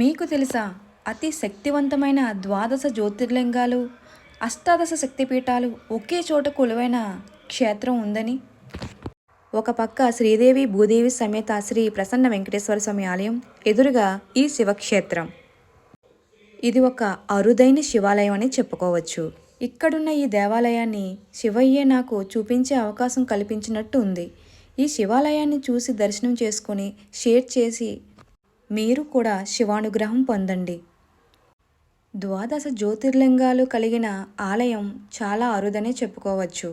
మీకు తెలుసా? అతి శక్తివంతమైన ద్వాదశ జ్యోతిర్లింగాలు అష్టాదశ శక్తిపీఠాలు ఒకే చోట కొలువైన క్షేత్రం ఉందని. ఒక పక్క శ్రీదేవి భూదేవి సమేత శ్రీ ప్రసన్న వెంకటేశ్వర స్వామి ఆలయం ఎదురుగా ఈ శివక్షేత్రం. ఇది ఒక అరుదైన శివాలయం అని చెప్పుకోవచ్చు. ఇక్కడున్న ఈ దేవాలయాన్ని శివయ్యే నాకు చూపించే అవకాశం కల్పించినట్టు ఉంది. ఈ శివాలయాన్ని చూసి దర్శనం చేసుకొని షేర్ చేసి మీరు కూడా శివానుగ్రహం పొందండి. ద్వాదశ జ్యోతిర్లింగాలు కలిగిన ఆలయం చాలా అరుదనే చెప్పుకోవచ్చు.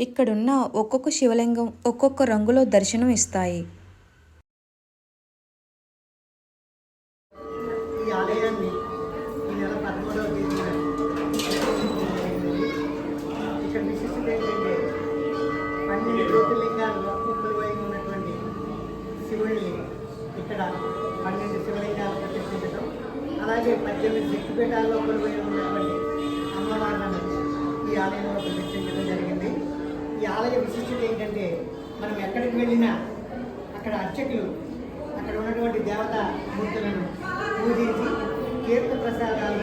ఇక్కడున్న ఒక్కొక్క శివలింగం ఒక్కొక్క రంగులో దర్శనం ఇస్తాయి. పన్నెండు జ్యోతిర్లింగాల్లో ఉన్నటువంటి శివుడిని ఇక్కడ పన్నెండు శివలింగాలు ప్రతిష్ఠించడం అలాగే పద్దెనిమిది శక్తిపీఠాల్లో కొలువై ఉన్నటువంటి అమ్మవార్లను ఈ ఆలయంలో ప్రతిష్ఠించడం జరిగింది. ఈ ఆలయ విశిష్టత ఏంటంటే మనం ఎక్కడికి వెళ్ళినా అక్కడ అర్చకులు అక్కడ ఉన్నటువంటి దేవత మూర్తులను పూజించి తీర్థ ప్రసాదాలు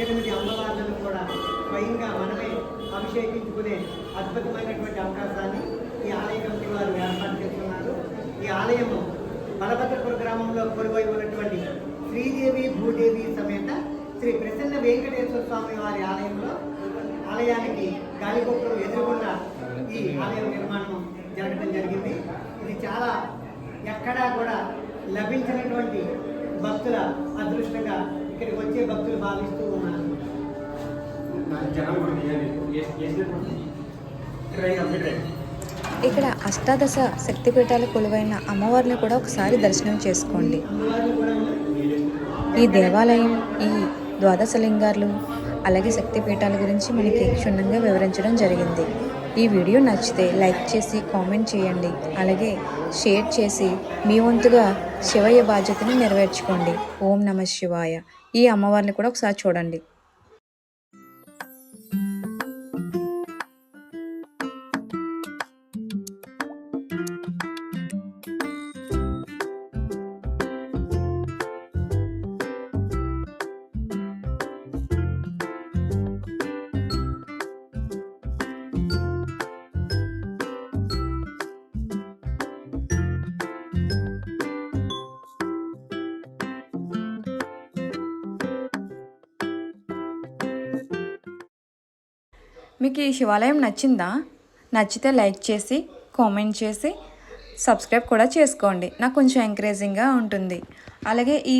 పద్దెనిమిది అమ్మవార్లను కూడా స్వయంగా మనమే అభిషేకించుకునే అద్భుతమైనటువంటి అవకాశాన్ని ఈ ఆలయ కమిటీ వారు ఏర్పాటు చేస్తున్నారు. ఈ ఆలయము బలభద్రపుర గ్రామంలో కొలువై ఉన్నటువంటి శ్రీదేవి భూదేవి సమేత శ్రీ ప్రసన్న వెంకటేశ్వర స్వామి వారి ఆలయంలో ఆలయానికి గాలిగొప్పలు ఎదురుకుండా ఈ ఆలయం నిర్మాణం జరగడం జరిగింది. ఇది చాలా ఎక్కడా కూడా లభించినటువంటి భక్తుల అదృష్టంగా ఇక్కడికి వచ్చే భక్తులు భావిస్తూ ఉన్నారు. ఇక్కడ అష్టాదశ శక్తిపీఠాల కొలువైన అమ్మవారిని కూడా ఒకసారి దర్శనం చేసుకోండి. ఈ దేవాలయం ఈ ద్వాదశ లింగాలు అలాగే శక్తిపీఠాల గురించి మనకి క్షుణ్ణంగా వివరించడం జరిగింది. ఈ వీడియో నచ్చితే లైక్ చేసి కామెంట్ చేయండి. అలాగే షేర్ చేసి మీ వంతుగా శివయ్య బాధ్యతని నెరవేర్చుకోండి. ఓం నమ శివాయ. ఈ అమ్మవారిని కూడా ఒకసారి చూడండి. మీకు ఈ శివాలయం నచ్చిందా? నచ్చితే లైక్ చేసి కామెంట్ చేసి సబ్స్క్రైబ్ కూడా చేసుకోండి. నాకు కొంచెం ఎంకరేజింగ్గా ఉంటుంది. అలాగే ఈ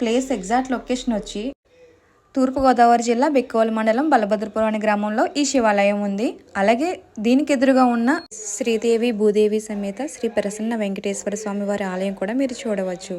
ప్లేస్ ఎగ్జాక్ట్ లొకేషన్ వచ్చి తూర్పుగోదావరి జిల్లా బెక్కోలు మండలం బలభద్రపురం అనే గ్రామంలో ఈ శివాలయం ఉంది. అలాగే దీనికి ఎదురుగా ఉన్న శ్రీదేవి భూదేవి సమేత శ్రీ ప్రసన్న వెంకటేశ్వర స్వామి వారి ఆలయం కూడా మీరు చూడవచ్చు.